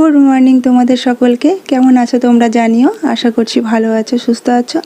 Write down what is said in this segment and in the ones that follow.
Good morning তোমাদের সকলকে। কেমন আছো তোমরা জানিও। আশা করছি ভালো আছো সুস্থ আছো।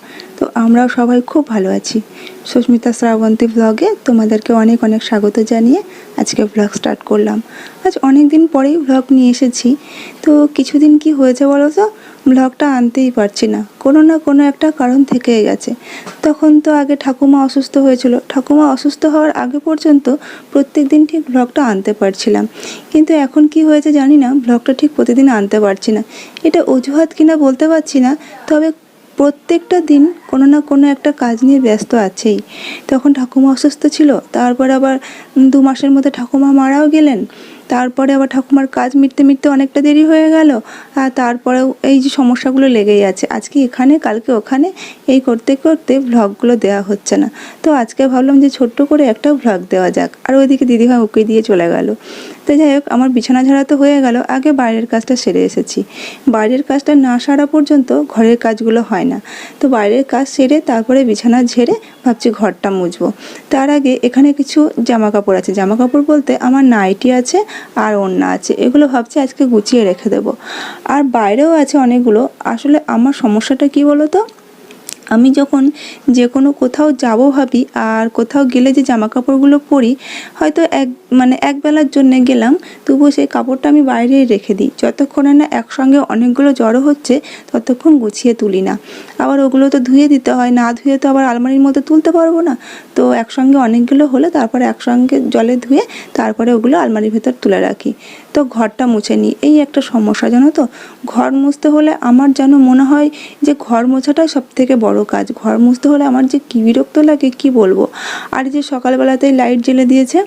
আমরাও সবাই খুব ভালো আছি। সুস্মিতা শ্রাবন্তী ব্লগে তোমাদেরকে অনেক অনেক স্বাগত জানিয়ে আজকে ব্লগ স্টার্ট করলাম। আজ অনেক দিন পরেই ব্লগ নিয়ে এসেছি। তো কিছুদিন কি হয়েছে বলো তো? ব্লগটা আনতেই পারছি না। কোনো না কোনো একটা কারণ থেকেই গেছে। তখন তো আগে ঠাকুমা অসুস্থ হয়েছিল। ঠাকুমা অসুস্থ হওয়ার আগে পর্যন্ত প্রত্যেক দিন ঠিক ব্লগটা আনতে পারছিলাম। কিন্তু এখন কি হয়েছে জানি না। ব্লগটা ঠিক প্রতিদিন আনতে পারছি না। এটা অজুহাত কিনা বলতে পারছি না। তবে প্রত্যেকটা দিন কোনো না কোনো একটা কাজ নিয়ে ব্যস্ত আছেই। তখন ঠাকুমা অসুস্থ ছিল, তারপর আবার দু মাসের মধ্যে ঠাকুমা মারাও গেলেন। তারপরে আবার ঠাকুমার কাজ মিটতে মিটতে অনেকটা দেরি হয়ে গেল, আর তারপরেও এই যে সমস্যাগুলো লেগেই আছে। আজকে এখানে, কালকে ওখানে, এই করতে করতে ভ্লগগুলো দেওয়া হচ্ছে না। তো আজকে ভাবলাম যে ছোট্ট করে একটা ভ্লগ দেওয়া যাক। আর ওইদিকে দিদিভাই ওকে দিয়ে চলে গেল। তো যাই হোক, আমার বিছানা ঝাড়া তো হয়ে গেল, আগে বাইরের কাজটা সেরে এসেছি। বাইরের কাজটা না সারা পর্যন্ত ঘরের কাজগুলো হয় না। তো বাইরের কাজ সেরে তারপরে বিছানা ঝেড়ে ভাবছি ঘরটা মুছবো। তার আগে এখানে কিছু জামা কাপড় আছে। জামা কাপড় বলতে আমার নাইটি আছে আর ওড়না আছে। এগুলো ভাবছি আজকে গুছিয়ে রেখে দেবো। আর বাইরেও আছে অনেকগুলো। আসলে আমার সমস্যাটা কি বলো তো আমি যখন যে কোনো কোথাও যাব ভাবি, আর কোথাও গেলে যে জামা কাপড়গুলো পরি, হয়তো এক মানে এক বেলার জন্যে গেলাম, তবুও সেই কাপড়টা আমি বাইরেই রেখে দিই। যতক্ষণে না একসঙ্গে অনেকগুলো জড়ো হচ্ছে, ততক্ষণ গুছিয়ে তুলি না। আবার ওগুলো তো ধুয়ে দিতে হয়, না ধুয়ে তো আবার আলমারির মধ্যে তুলতে পারব না। তো একসঙ্গে অনেকগুলো হলে তারপরে একসঙ্গে জলে ধুয়ে, তারপরে ওগুলো আলমারির ভেতর তুলে রাখি। তো ঘরটা মুছে নিই এই একটা সমস্যা, জানো তো? ঘর মুছতে হলে আমার যেন মনে হয় যে ঘর মোছাটাই সব থেকে বড় কাজ। ঘর মুছতে হলে আমার যে কি বিরক্ত লাগে, কি বলব? আর যে সকালবেলাতেই লাইট জ্বেলে দিয়েছে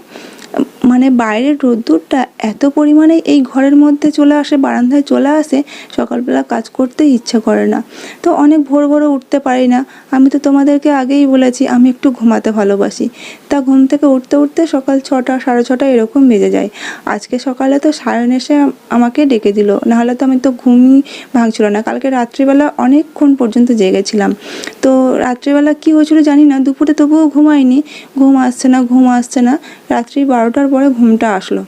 মানে বাইরের রোদ্দুরটা এত পরিমাণে এই ঘরের মধ্যে চলে আসে, বারান্দায় চলে আসে, সকালবেলা কাজ করতে ইচ্ছে করে না। তো অনেক ভোর ভোরে উঠতে পারি না। আমি তো তোমাদেরকে আগেই বলেছি, আমি একটু ঘুমাতে ভালোবাসি। তা ঘুম থেকে উঠতে উঠতে সকাল ছটা, সাড়ে ছটা এরকম বেজে যায়। আজকে সকালে তো সায়ন এসে আমাকে ডেকে দিল। নাহলে তো আমি তো ঘুমই ভাঙছিল না। কালকে রাত্রিবেলা অনেকক্ষণ পর্যন্ত জেগেছিলাম। তো রাত্রিবেলা কি হয়েছিল জানি না। দুপুরে তবুও ঘুমাইনি। ঘুম আসছে না, ঘুম আসছে না। রাত্রি বারোটার পরে ঘুমটা আসলো।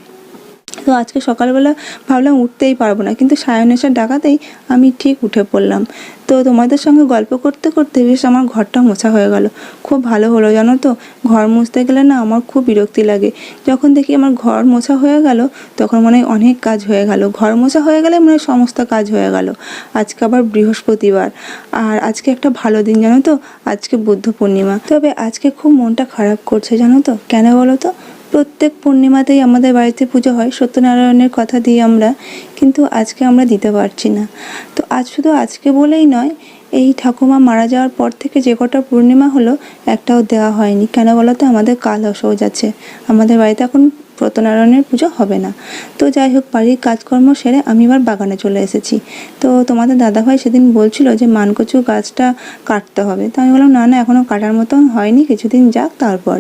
তো আজকে সকালবেলা ভাবলাম উঠতেই পারব না, কিন্তু সায়ন এসে ডাকাতেই আমি ঠিক উঠে পড়লাম। তো তোমাদের সঙ্গে গল্প করতে করতে বেশ আমার ঘরটা মোছা হয়ে গেল। খুব ভালো হলো, জানো তো? ঘর মুছতে গেলে না আমার খুব বিরক্তি লাগে। যখন দেখি আমার ঘর মোছা হয়ে গেল, তখন মনে হয় অনেক কাজ হয়ে গেল। ঘর মোছা হয়ে গেলে মনে হয় সমস্ত কাজ হয়ে গেল। আজকে আবার বৃহস্পতিবার। আর আজকে একটা ভালো দিন, জানো তো? আজকে বুদ্ধ পূর্ণিমা। তবে আজকে খুব মনটা খারাপ করছে, জানো তো? কেন বলো তো? প্রত্যেক পূর্ণিমাতেই আমাদের বাড়িতে পুজো হয়, সত্যনারায়ণের কথা দিয়ে আমরা কিন্তু আজকে আমরা দিতে পারছি না। তো আজ শুধু আজকে বলেই নয়, এই ঠাকুমা মারা যাওয়ার পর থেকে যে কটা পূর্ণিমা হলো, একটাও দেওয়া হয়নি। কেন বলো তো? আমাদের কাল অসহজ আছে। আমাদের বাড়িতে এখন সত্যনারায়ণের পুজো হবে না। তো যাই হোক, বাড়ির কাজকর্ম সেরে আমি এবার বাগানে চলে এসেছি। তো তোমাদের দাদাভাই সেদিন বলছিল যে, মানকচু গাছটা কাটতে হবে। তো আমি বললাম, না না এখনও কাটার মতন হয়নি, কিছুদিন যাক তারপর।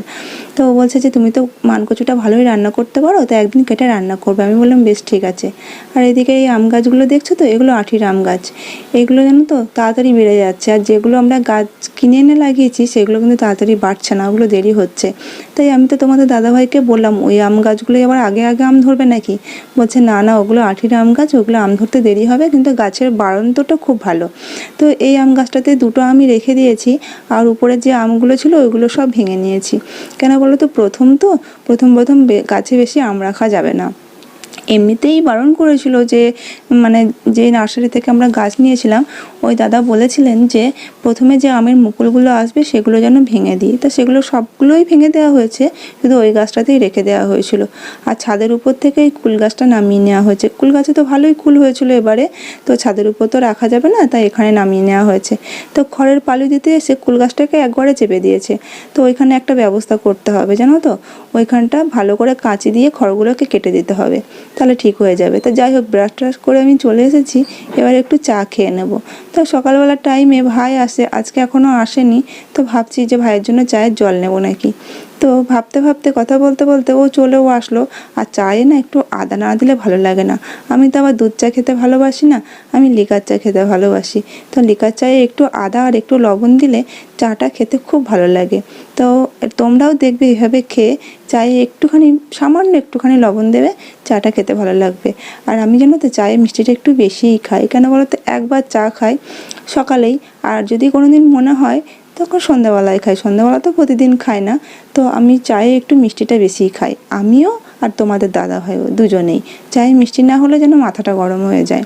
তো ও বলছে যে, তুমি তো মানকচুটা ভালোই রান্না করতে পারো, তো একদিন কেটে রান্না করবে। আমি বললাম, বেশ, ঠিক আছে। আর এদিকে এই আম গাছগুলো দেখছ তো, এগুলো আঠির আম গাছ। এগুলো জানো তো, তাড়াতাড়ি বেড়ে যাচ্ছে। আর যেগুলো আমরা গাছ কিনে এনে লাগিয়েছি, সেগুলো কিন্তু তাড়াতাড়ি বাড়ছে না, ওগুলো দেরি হচ্ছে। তাই আমি তো তোমাদের দাদাভাইকে বললাম, ওই আম গাছগুলোই আবার আগে আগে আম ধরবে নাকি? বলছে, না না, ওগুলো আঠির আম গাছ, ওগুলো আম ধরতে দেরি হবে, কিন্তু গাছের বাড়ন্তটা খুব ভালো। তো এই আম গাছটাতে দুটো আমি রেখে দিয়েছি, আর উপরে যে আমগুলো ছিল, ওইগুলো সব ভেঙে নিয়েছি। কেন বলো তো, প্রথম তো, প্রথম প্রথম গাছে বেশি আম রাখা যাবে না। এমনিতেই বারণ করেছিল যে মানে যে নার্সারি থেকে আমরা গাছ নিয়েছিলাম, ওই দাদা বলেছিলেন যে, প্রথমে যে আমের মুকুলগুলো আসবে, সেগুলো যেন ভেঙে দিই। তো সেগুলো সবগুলোই ভেঙে দেওয়া হয়েছে, শুধু ওই গাছটাতেই রেখে দেওয়া হয়েছিল। আর ছাদের উপর থেকে এই কুল গাছটা নামিয়ে নেওয়া হয়েছে। কুল গাছে তো ভালোই কুল হয়েছিল এবারে, তো ছাদের উপর তো রাখা যাবে না, তাই এখানে নামিয়ে নেওয়া হয়েছে। তো খড়ের পালু দিতে এসে কুল গাছটাকে একবারে চেপে দিয়েছে। তো ওইখানে একটা ব্যবস্থা করতে হবে, জানো তো? ওইখানটা ভালো করে কাঁচি দিয়ে খড়গুলোকে কেটে দিতে হবে। তাহলে ঠিক হয়ে যাবে। তা যাই হোক ব্রাশ ট্রাশ করে আমি চলে এসেছি। এবার একটু চা খেয়ে নেব। তো সকালবেলার টাইমে ভাই আসে, আজকে এখনও আসেনি। তো ভাবছি যে ভাইয়ের জন্য চায়ের জল নেব নাকি। তো ভাবতে ভাবতে, কথা বলতে বলতে ও চলেও আসলো। আর চায়ে না একটু আদা না দিলে ভালো লাগে না। আমি তো আবার দুধ চা খেতে ভালোবাসি না, আমি লিকার চা খেতে ভালোবাসি। তো লিকার চায়ে একটু আদা আর একটু লবণ দিলে চাটা খেতে খুব ভালো লাগে। তো তোমরাও দেখবে এভাবে খেয়ে চায়ে একটুখানি, সামান্য একটুখানি লবণ দেবে, চাটা খেতে ভালো লাগবে। আর আমি জানো তো চায়ে মিষ্টিটা একটু বেশিই খাই। কেন বলো তো? একবার চা খাই সকালেই। আর যদি কোনো দিন মনে হয় তখন সন্ধ্যাবেলায় খাই। সন্ধ্যাবেলা তো প্রতিদিন খাই না। তো আমি চায়ে একটু মিষ্টিটা বেশি খাই। আমিও আর তোমাদের দাদা ভাইও দুজনেই। চায়ে মিষ্টি না হলে যেন মাথাটা গরম হয়ে যায়।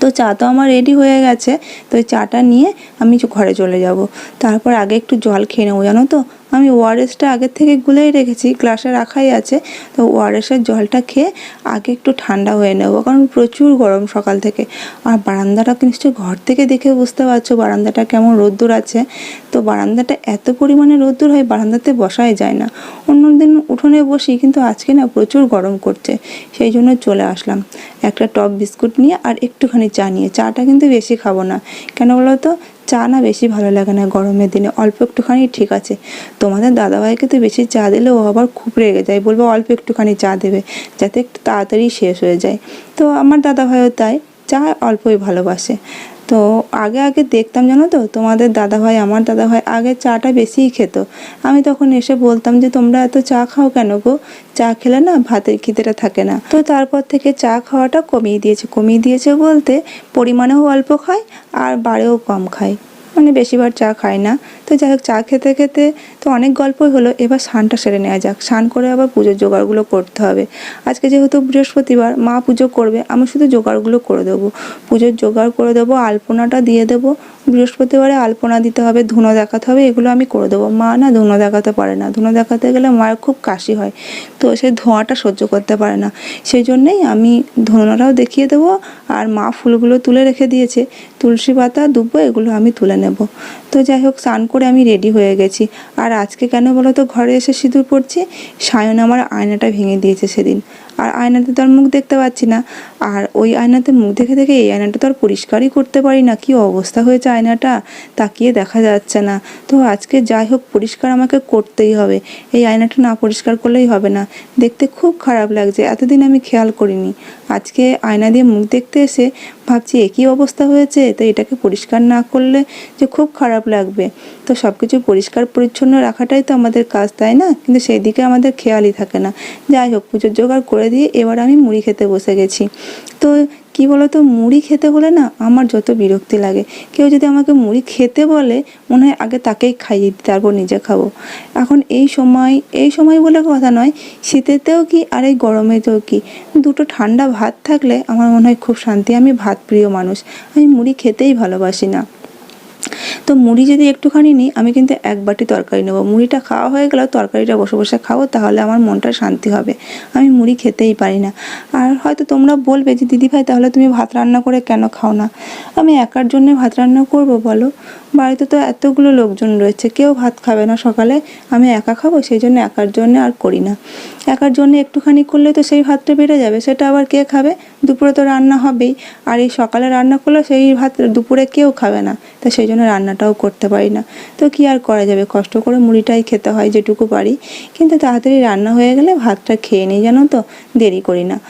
তো চা তো আমার রেডি হয়ে গেছে। তো চাটা নিয়ে আমি ঘরে চলে যাব। তারপর আগে একটু জল খেয়ে নেব, জানো তো? আমি ওআরএসটা আগের থেকে গুলেই রেখেছি, গ্লাসে রাখাই আছে। তো ওআরএসের জলটা খেয়ে আগে একটু ঠান্ডা হয়ে নেব, কারণ প্রচুর গরম সকাল থেকে। আর বারান্দাটা নিশ্চয়ই ঘর থেকে দেখে বুঝতে পারছ বারান্দাটা কেমন রোদ্দুর আছে। তো বারান্দাটা এত পরিমাণে রোদ্দুর হয়, বারান্দাতে বসাই যায় না। অন্যদিন উঠোনে বসি, কিন্তু আজকে না প্রচুর গরম করছে। সেই জন্য চলে আসলাম। একটা টপ বিস্কুট নিয়ে আর একটুখানি চা নিয়ে। চাটা কিন্তু বেশি খাব না। কেন বলো তো? চা না বেশি ভালো লাগে না গরমের দিনে। অল্প একটুখানি ঠিক আছে। তোমাদের দাদাভাইকে তো বেশি চা দিলে ও আবার খুব রেগে যায়। বলব অল্প একটুখানি চা দেবে যাতে একটু তাড়াতাড়ি শেষ হয়ে যায়। তো আমার দাদাভাইও তাই, চা অল্পই ভালোবাসে। তো আগে আগে দেখতাম জানো তো, তোমাদের দাদাভাই, আমার দাদা ভাই আগে চাটা বেশিই খেত। আমি তখন এসে বলতাম যে, তোমরা এত চা খাও কেন গো? চা খেলে না ভাতের খিদেটা থাকে না। তো তারপর থেকে চা খাওয়াটা কমিয়ে দিয়েছে। কমিয়ে দিয়েছে বলতে পরিমাণেও অল্প খায় আর বাড়েও কম খায়। মানে বেশিবার চা খাই না। তো যাই হোক চা খেতে খেতে তো অনেক গল্পই হলো, এবার স্নানটা সেরে নেওয়া যাক। স্নান করে আবার পুজোর জোগাড়গুলো করতে হবে। আজকে যেহেতু বৃহস্পতিবার, মা পুজো করবে, আমি শুধু জোগাড়গুলো করে দেবো। পুজোর জোগাড় করে দেবো, আলপনাটা দিয়ে দেবো বৃহস্পতিবারে আলপনা দিতে হবে, ধুনো দেখাতে হবে, এগুলো আমি করে দেবো। মা না ধুনো দেখাতে পারে না। ধুনো দেখাতে গেলে মায়ের খুব কাশি হয়, তো সেই ধোঁয়াটা সহ্য করতে পারে না। সেই জন্যেই আমি ধুনোটাও দেখিয়ে দেবো, আর মা ফুলগুলো তুলে রেখে দিয়েছে। তুলসী পাতা, দুব্বো, এগুলো আমি তুলে নেব। তো যাই হোক, স্নান করে আমি রেডি হয়ে গেছি। আর আজকে কেন বলো তো ঘরে এসে সিঁদুর পড়ছি, সায়ন আমার আয়নাটা ভেঙে দিয়েছে সেদিন। আর আয়নাতে তো আর মুখ দেখতে পাচ্ছি না। আর ওই আয়নাতে মুখ দেখে দেখে এই আয়নাটা তো আর পরিষ্কারই করতে পারি না। কি অবস্থা হয়েছে আয়নাটা? তাকিয়ে দেখা যাচ্ছে না। তো আজকে যাই হোক, পরিষ্কার আমাকে করতেই হবে। এই আয়নাটা না পরিষ্কার করলেই হবে না। দেখতে খুব খারাপ লাগছে। এতদিন আমি খেয়াল করিনি। আজকে আয়না দিয়ে মুখ দেখতে এসে ভাবছি একই অবস্থা হয়েছে? তো এটাকে পরিষ্কার না করলে যে খুব খারাপ লাগবে। তো সব কিছু পরিষ্কার, পরিচ্ছন্ন রাখাটাই তো আমাদের কাজ, তাই না? কিন্তু সেই দিকে আমাদের খেয়ালই থাকে না। যাই হোক, পুজোর জোগাড় করে দিয়ে এবার আমি মুড়ি খেতে বসে গেছি। তো কি বলতো, মুড়ি খেতে হলে না আমার যত বিরক্তি লাগে। কেউ যদি আমাকে মুড়ি খেতে বলে, মনে হয় আগে তাকেই খাইয়ে দিই, তারপর নিজে খাব। এখন এই সময় এই সময় বলে কথা নয়, শীতেতেও কি আর এই গরমেতেও কি? দুটো ঠান্ডা ভাত থাকলে আমার মনে হয় খুব শান্তি। আমি ভাত প্রিয় মানুষ। আমি মুড়ি খেতেই ভালোবাসি না। তো মুড়ি যদি একটুখানি নিই, আমি কিন্তু এক বাটি তরকারি নেব। মুড়িটা খাওয়া হয়ে গেলে তরকারিটা বসে বসে খাব, তাহলে আমার মনটা শান্তি হবে। আমি মুড়ি খেতেই পারি না। আর হয়তো তোমরা বলবে যে, দিদি ভাই, তাহলে তুমি ভাত রান্না করে কেন খাও না? আমি একার জন্য ভাত রান্না করব বলো? বাড়িতে তো এতগুলো লোকজন রয়েছে, কেউ ভাত খাবে না সকালে, আমি একা খাব, সেই জন্য একার জন্য আর করি না। একার জন্য একটুখানি করলে তো সেই ভাতটা বেড়ে যাবে, সেটা আবার কে খাবে? দুপুরে তো রান্না হবেই। আর এই সকালে রান্না করলে সেই ভাত দুপুরে কেউ খাবে না, তো সেই জন্য রান্নাটাও করতে পারি না। তো কি আর করা যাবে? কষ্ট করে মুড়িটাই খেতে হয় যেটুকু পারি। কিন্তু তাড়াতাড়ি রান্না হয়ে গেলে ভাতটা খেয়ে নিই, জানো তো? দেরি করি না।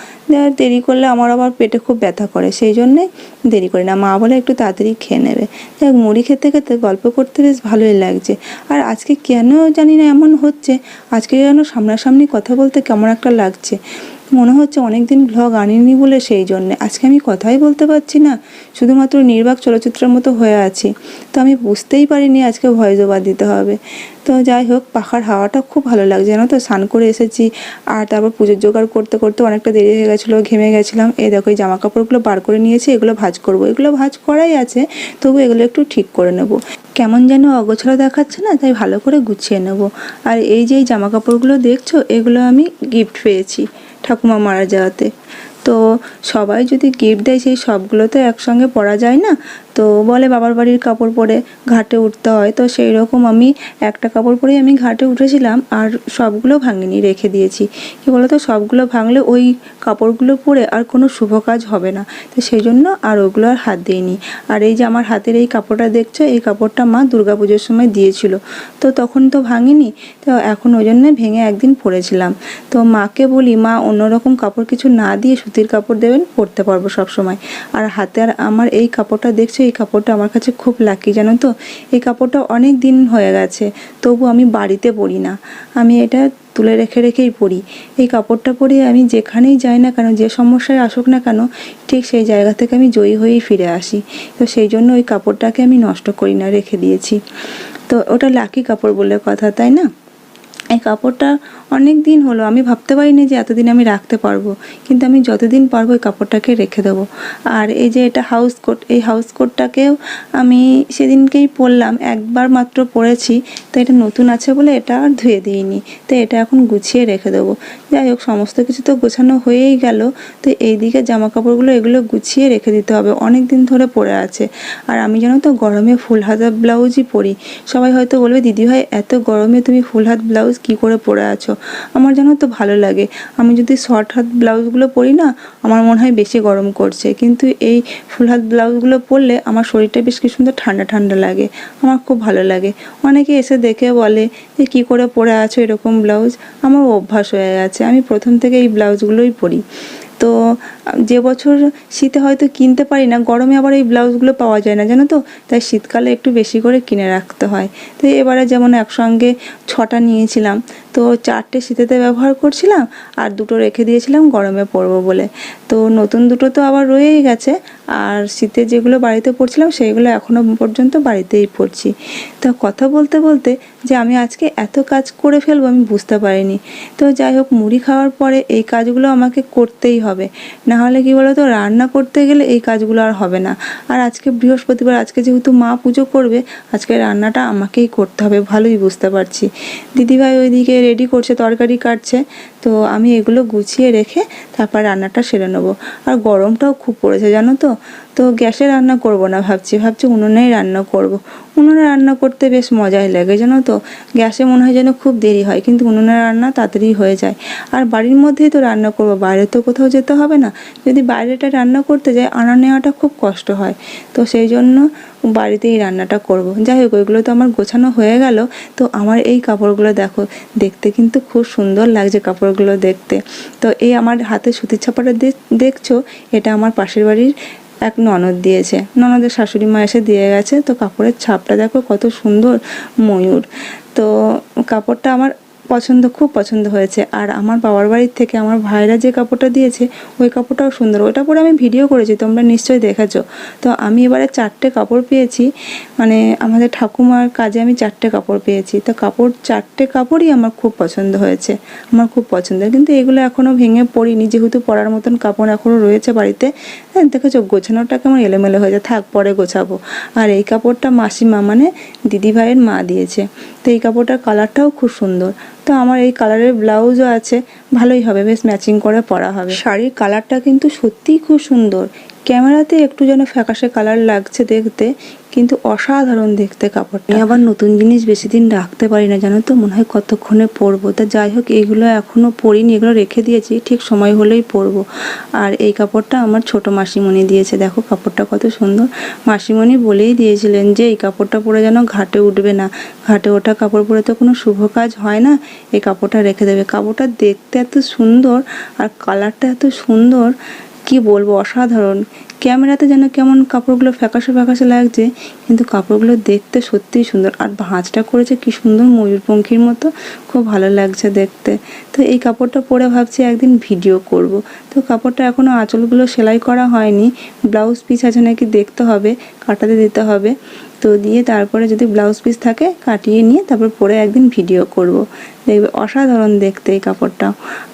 দেরি করলে আমার আবার পেটে খুব ব্যথা করে। সেই জন্যে দেরি করি না। মা বলে একটু তাড়াতাড়ি খেয়ে নেবে। যাই মুড়ি খেতে খেতে গল্প করতে বেশ ভালোই লাগছে। আর আজকে কেন জানি না এমন হচ্ছে। আজকে যেন সামনাসামনি কথা বলতে কেমন একটা লাগছে। মনে হচ্ছে অনেক দিন ভ্লগ আনিনি বলে সেই জন্যে। আজকে আমি কথাই বলতে পারছি না, শুধুমাত্র নির্বাক চলচ্চিত্রের মতো হয়ে আছি। তো আমি বুঝতেই পারিনি আজকে ভয়েস ওভার দিতে হবে। তো যাই হোক, পাখার হাওয়াটা খুব ভালো লাগছে, জানো তো? স্নান করে এসেছি, আর তারপর পুজোর জোগাড় করতে করতে অনেকটা দেরি হয়ে গেছিল, ঘেমে গেছিলাম। এই দেখো, এই জামা কাপড়গুলো বার করে নিয়েছি, এগুলো ভাজ করব। এগুলো ভাজ করাই আছে, তবু এগুলো একটু ঠিক করে নেব। কেমন যেন অগোছালো দেখাচ্ছে না, তাই ভালো করে গুছিয়ে নেব। আর এই যে এই জামা কাপড়গুলো দেখছ, এগুলো আমি গিফট পেয়েছি। ঠাকুমা মারা যাওয়াতে। তো সবাই যদি গিফট দেয়, সেই সবগুলো তো একসঙ্গে পড়া যায় না? তো বলে বাবার বাড়ির কাপড় পরে ঘাটে উঠতে হয়। তো সেই রকম আমি একটা কাপড় পরেই আমি ঘাটে উঠেছিলাম আর সবগুলো ভাঙিনি, রেখে দিয়েছি। কি বলতো? সবগুলো ভাঙলে ওই কাপড়গুলো পরে আর কোনো শুভ কাজ হবে না। তো সেই জন্য আর ওগুলো আর হাত দিইনি। আর এই যে আমার হাতের এই কাপড়টা দেখছ? এই কাপড়টা মা দুর্গাপুজোর সময় দিয়েছিল। তো তখন তো ভাঙিনি। তো এখন ওই জন্য ভেঙে একদিন পরেছিলাম। তো মাকে বলি, মা, অন্যরকম কাপড় কিছু না দিয়ে সুতির কাপড় দেবেন, পরতে পারব সব সময় আর হাতে আর আমার এই কাপড়টা দেখছ? এই কাপড়টা আমার কাছে খুব লাকি জানো তো? এই কাপড়টা অনেক দিন হয়ে গেছে, তবু আমি বাড়িতে পরি না। আমি এটা তুলে রেখে রেখেই পরি। এই কাপড়টা পরে আমি যেখানেই যাই না কেন, যে সমস্যায় আসুক না কেন, ঠিক সেই জায়গা থেকে আমি জয়ী হয়েই ফিরে আসি। তো সেই জন্য ওই কাপড়টাকে আমি নষ্ট করি না, রেখে দিয়েছি। তো ওটা লাকি কাপড় বলে কথা, তাই না? এই কাপড়টা অনেক দিন হলো, আমি ভাবতে পারিনি যে এতদিন আমি রাখতে পারব, কিন্তু আমি যতদিন পারব এই কাপড়টাকে রেখে দেবো। আর এই যে এটা হাউস কোট এই হাউস কোটটাকেও আমি সেদিনকেই পরলাম, একবার মাত্র পরেছি, তো এটা নতুন আছে বলে এটা আর ধুয়ে দিইনি, তো এটা এখন গুছিয়ে রেখে দেবো। যাই হোক, সমস্ত কিছু তো গোছানো হয়েই গেল, তো এই দিকে জামা কাপড়গুলো এগুলো গুছিয়ে রেখে দিতে হবে, অনেক দিন ধরে পরে আছে। আর আমি জানো তো গরমে ফুল হাতা ব্লাউজই পরি, সবাই হয়তো বলবে, দিদি ভাই, এত গরমে তুমি ফুল হাত ব্লাউজ কি করে পরে আছো? আমার যেন তো ভালো লাগে। আমি যদি শর্ট হাত ব্লাউজগুলো পরি না, আমার মনে হয় বেশি গরম করছে। কিন্তু এই ফুল হাত ব্লাউজগুলো পরলে আমার শরীরটা বেশ কি সুন্দর ঠান্ডা ঠান্ডা লাগে। আমার খুব ভালো লাগে। অনেকে এসে দেখে বলে যে কী করে পরে আছো এরকম ব্লাউজ? আমার অভ্যাস হয়ে গেছে। আমি প্রথম থেকে এই ব্লাউজগুলোই পরি। তো যে বছর শীতে হয়তো কিনতে পারি না, গরমে আবার এই ব্লাউজগুলো পাওয়া যায় না, জানো তো? তাই শীতকালে একটু বেশি করে কিনে রাখতে হয়। তো এবারে যেমন একসঙ্গে ছটা নিয়েছিলাম, তো চারটে শীতেতে ব্যবহার করছিলাম আর দুটো রেখে দিয়েছিলাম গরমে পরবো বলে। তো নতুন দুটো তো আবার রয়েই গেছে, আর শীতে যেগুলো বাড়িতে পড়ছিলাম সেইগুলো এখনও পর্যন্ত বাড়িতেই পড়ছি তো কথা বলতে বলতে যে আমি আজকে এত কাজ করে ফেলব আমি বুঝতে পারিনি। তো যাই হোক, মুড়ি খাওয়ার পরে এই কাজগুলো আমাকে করতেই হবে। না হলে কি বলতো, রান্না করতে গেলে এই কাজগুলো আর হবে না। আর আজকে বৃহস্পতিবার, আজকে যেহেতু মা পুজো করবে, আজকে রান্নাটা আমাকেই করতে হবে, ভালোই বুঝতে পারছি। দিদিভাই ওইদিকে রেডি করছে, তরকারি কাটছে, তো আমি এগুলো গুছিয়ে রেখে তারপর রান্নাটা সেরে নেব। আর গরমটাও খুব পড়েছে, জানো তো? তো গ্যাসে রান্না করব না ভাবছি। ভাবছি উনুনেই রান্না করব। উনুনে রান্না করতে বেশ মজাই লাগে, জানো তো? গ্যাসে মনে হয় যেন খুব দেরি হয়, কিন্তু উনুনে রান্না তাড়াতাড়ি হয়ে যায়। আর বাড়ির মধ্যেই তো রান্না করব, বাইরে তো কোথাও যেতে হবে না। যদি বাইরেটা রান্না করতে যাই, আনা নেওয়াটা খুব কষ্ট হয়। তো সেই জন্য বাড়িতেই রান্নাটা করব। যাই হোক, ওইগুলো তো আমার গোছানো হয়ে গেল। তো আমার এই কাপড়গুলো দেখো, দেখতে কিন্তু খুব সুন্দর লাগছে কাপড়গুলো দেখতে। তো এই আমার হাতে সুতির ছাপাটা দেখ- দেখছ? এটা আমার পাশের বাড়ির এক ননদ দিয়েছে। ননদের শাশুড়ি মা এসে দিয়ে গেছে। তো কাপড়ের ছাপটা দেখো কত সুন্দর ময়ূর। তো কাপড়টা আমার পছন্দ, খুব পছন্দ হয়েছে। আর আমার বাবার বাড়ির থেকে আমার ভাইরা যে কাপড়টা দিয়েছে, ওই কাপড়টাও সুন্দর। ওটা পরে আমি ভিডিও করেছি, তোমরা নিশ্চয়ই দেখেছ। তো আমি এবারে চারটে কাপড় পেয়েছি। মানে আমাদের ঠাকুমার কাজে আমি চারটে কাপড় পেয়েছি। তো কাপড়, চারটে কাপড়ই আমার খুব পছন্দ হয়েছে। আমার খুব পছন্দের কিন্তু এগুলো এখনও ভেঙে পড়িনি। যেহেতু পরার মতন কাপড় এখনও রয়েছে বাড়িতে হ্যাঁ দেখেছ গোছানোটা কেমন এলোমেলো হয়ে যায়। থাক, পরে গোছাবো। আর এই কাপড়টা মাসিমা মানে দিদিভাইয়ের মা দিয়েছে। তো এই কাপড়টার কালারটাও খুব সুন্দর। তো আমার এই কালারের ব্লাউজও আছে ভালোই হবে বেশ ম্যাচিং করে পরা হবে। শাড়ির কালারটা কিন্তু সত্যিই খুব সুন্দর। ক্যামেরাতে একটু যেন ফ্যাকাশে কালার লাগছে দেখতে, কিন্তু অসাধারণ দেখতে কাপড়টা। আমি আবার নতুন জিনিস বেশি দিন রাখতে পারি না, জানো তো? মনে হয় কতক্ষণে পরবো। তা যাই হোক এইগুলো এখনও পরিনি, এগুলো রেখে দিয়েছি, ঠিক সময় হলেই পরবো। আর এই কাপড়টা আমার ছোট মাসিমণি দিয়েছে, দেখো কাপড়টা কত সুন্দর। মাসিমণি বলেই দিয়েছিলেন যে, এই কাপড়টা পরে যেন ঘাটে উঠবে না। ঘাটে ওঠা কাপড় পরে তো কোনো শুভ কাজ হয় না। এই কাপড়টা রেখে দেবে। কাপড়টা দেখতে এত সুন্দর, আর কালারটা এত সুন্দর কি বলব, অসাধারণ। ক্যামেরাতে যেন কেমন কাপড়গুলো ফ্যাকাশে ফ্যাকাশে লাগছে, কিন্তু কাপড়গুলো দেখতে সত্যিই সুন্দর। আর ভাঁজটা করেছে কি সুন্দর ময়ূরপঙ্খীর মতো, খুব ভালো লাগছে দেখতে। তো এই কাপড়টা পরে ভাবছি একদিন ভিডিও করব। তো কাপড়টা এখনও আঁচলগুলো সেলাই করা হয়নি, ব্লাউজ পিস আছে নাকি দেখতে হবে, কাটাতে দিতে হবে। তো দিয়ে তারপরে যদি ব্লাউজ পিস থাকে, কাটিয়ে নিয়ে তারপর পরে একদিন ভিডিও করব। দেখবে, অসাধারণ দেখতে এই কাপড়টা।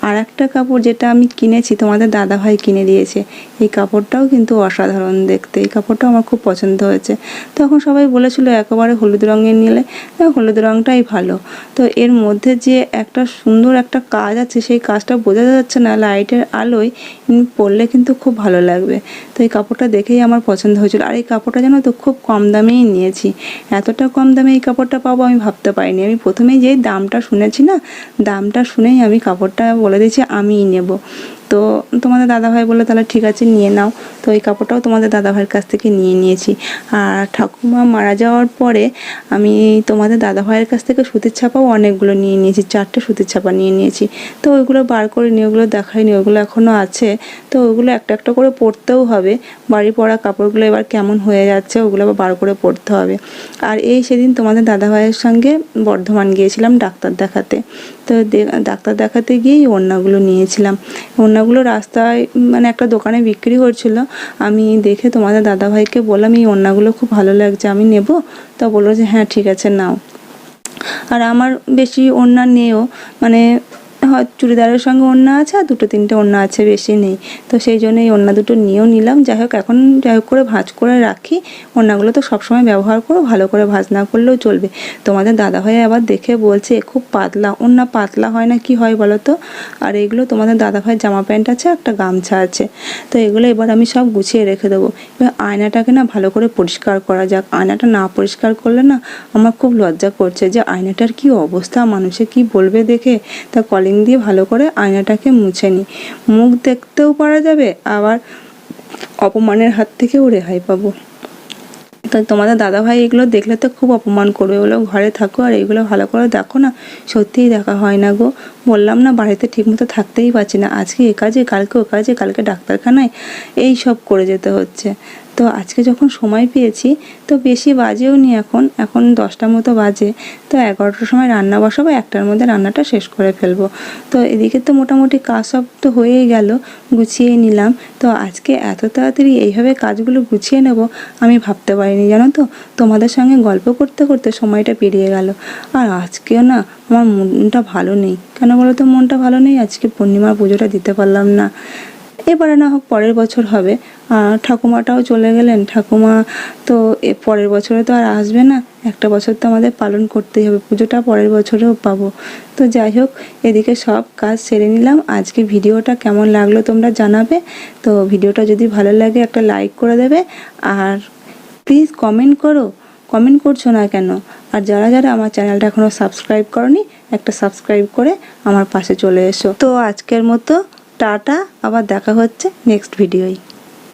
আর একটা কাপড় যেটা আমি কিনেছি, তোমাদের দাদাভাই কিনে দিয়েছে, এই কাপড়টাও কিন্তু অসাধারণ দেখতে। এই কাপড়টাও আমার খুব পছন্দ হয়েছে। তখন সবাই বলেছিল, একেবারে হলুদ রঙের নিলে। হলুদ রঙটাই ভালো। তো এর মধ্যে যে একটা সুন্দর একটা কাজ আছে, সেই কাজটা বোঝা যাচ্ছে না, লাইটের আলোয় পরলে কিন্তু খুব ভালো লাগবে। তো এই কাপড়টা দেখেই আমার পছন্দ হয়েছিল। আর এই কাপড়টা জানো তো, খুব কম দামেই নিয়েছি। এতটা কম দামে এই কাপড়টা পাবো আমি ভাবতে পারিনি। আমি প্রথমেই যেই দামটা শুনেছি না? দামটা শুনেই আমি কাপড়টা বলে দিয়েছি আমিই নেব। তো তোমাদের দাদাভাই বলল, তাহলে ঠিক আছে, নিয়ে নাও। তো এই কাপড়টাও তোমাদের দাদাভাইয়ের কাছ থেকে নিয়ে নিয়েছি। আর ঠাকুমা মারা যাওয়ার পরে আমি তোমাদের দাদাভাইয়ের কাছ থেকে সুতির ছাপাও অনেকগুলো নিয়ে নিয়েছি, চারটে সুতির ছাপা নিয়ে নিয়েছি। তো ওইগুলো বার করে নিয়ে ওগুলো দেখাইনি ওগুলো এখনও আছে। তো ওইগুলো একটা একটা করে পরতেও হবে। বাড়ি পরা কাপড়গুলো এবার কেমন হয়ে যাচ্ছে, ওগুলো আবার বার করে পরতে হবে। আর এই সেদিন তোমাদের দাদাভাইয়ের সঙ্গে বর্ধমান গিয়েছিলাম ডাক্তার দেখাতে। তো ডাক্তার দেখাতে গিয়েই ওড়নাগুলো নিয়েছিলাম। ওড়নাগুলো রাস্তায় মানে একটা দোকানে বিক্রি হচ্ছিল। আমি দেখে তোমাদের দাদাভাইকে বললাম, এই ওড়নাগুলো খুব ভালো লাগছে, আমি নেব? তা বলল যে হ্যাঁ ঠিক আছে, নাও। আর আমার বেশি ওড়না নেও মানে হয়, চুড়িদারের সঙ্গে ওড়না আছে আর দুটো তিনটে ওড়না আছে, বেশি নেই। তো সেই জন্য এই ওড়না দুটো নিয়েও নিলাম। যাই হোক, এখন যাই হোক করে ভাঁজ করে রাখি। ওড়নাগুলো তো সবসময় ব্যবহার করো, ভালো করে ভাঁজ না করলেও চলবে। তোমাদের দাদাভাই আবার দেখে বলছে খুব পাতলা, ওড়না পাতলা হয় না, কি হয় বলো তো? আর এগুলো তোমাদের দাদাভাইয়ের জামা প্যান্ট আছে, একটা গামছা আছে। তো এগুলো এবার আমি সব গুছিয়ে রেখে দেবো। এবার আয়নাটাকে না ভালো করে পরিষ্কার করা যাক। আয়নাটা না পরিষ্কার করলে না আমার খুব লজ্জা করছে যে আয়নাটার কি অবস্থা, মানুষে কি বলবে দেখে? তা কলিং দিয়ে ভালো করে আয়নাটাকে মুছে নিই মুখ দেখতেও পারা যাবে, আবার অপমানের হাত থেকেও রেহাই পাবো। তো তোমাদের দাদাভাই এগুলো দেখলে তো খুব অপমান করবে। বলে ঘরে থাকো আর এগুলো ভালো করে দেখো না, সত্যিই দেখা হয় না গো। বললাম, না, বাড়িতে ঠিকমতো থাকতেই পারছি না। আজকে এ কাজে, কালকে ও কাজে, কালকে ডাক্তারখানায় এই সব করে যেতে হচ্ছে। তো আজকে যখন সময় পেয়েছি, তো বেশি বাজেও নি এখন। এখন দশটার মতো বাজে। তো এগারোটার সময় রান্না বসাবো, একটার মধ্যে রান্নাটা শেষ করে ফেলব। তো এদিকে তো মোটামুটি কাজ সব তো হয়েই গেল গুছিয়ে নিলাম। তো আজকে এত তাড়াতাড়ি এইভাবে কাজগুলো গুছিয়ে নেব, আমি ভাবতে পারিনি, জানো তো? তোমাদের সঙ্গে গল্প করতে করতে সময়টা পেরিয়ে গেল। আর আজকেও না, আমার মনটা ভালো নেই। কেন বলো তো, মনটা ভালো নেই? আজকে পূর্ণিমার পুজোটা দিতে পারলাম না। এবারে না হোক পরের বছর হবে। আর ঠাকুমাটাও চলে গেলেন। ঠাকুমা তো পরের বছরে তো আর আসবে না। একটা বছর তো আমাদের পালন করতেই হবে। পুজোটা পরের বছরেও পাবো। তো যাই হোক, এদিকে সব কাজ সেরে নিলাম। আজকে ভিডিওটা কেমন লাগল তোমরা জানাবে। তো ভিডিওটা যদি ভালো লাগে একটা লাইক করে দেবে। আর প্লিজ কমেন্ট করো। কমেন্ট করছ না কেন? আর যারা যারা আমার চ্যানেলটা এখনও সাবস্ক্রাইব করনি, একটা সাবস্ক্রাইব করে আমার পাশে চলে এসো। তো আজকের মতো টাটা আবার দেখা হচ্ছে নেক্সট ভিডিওয়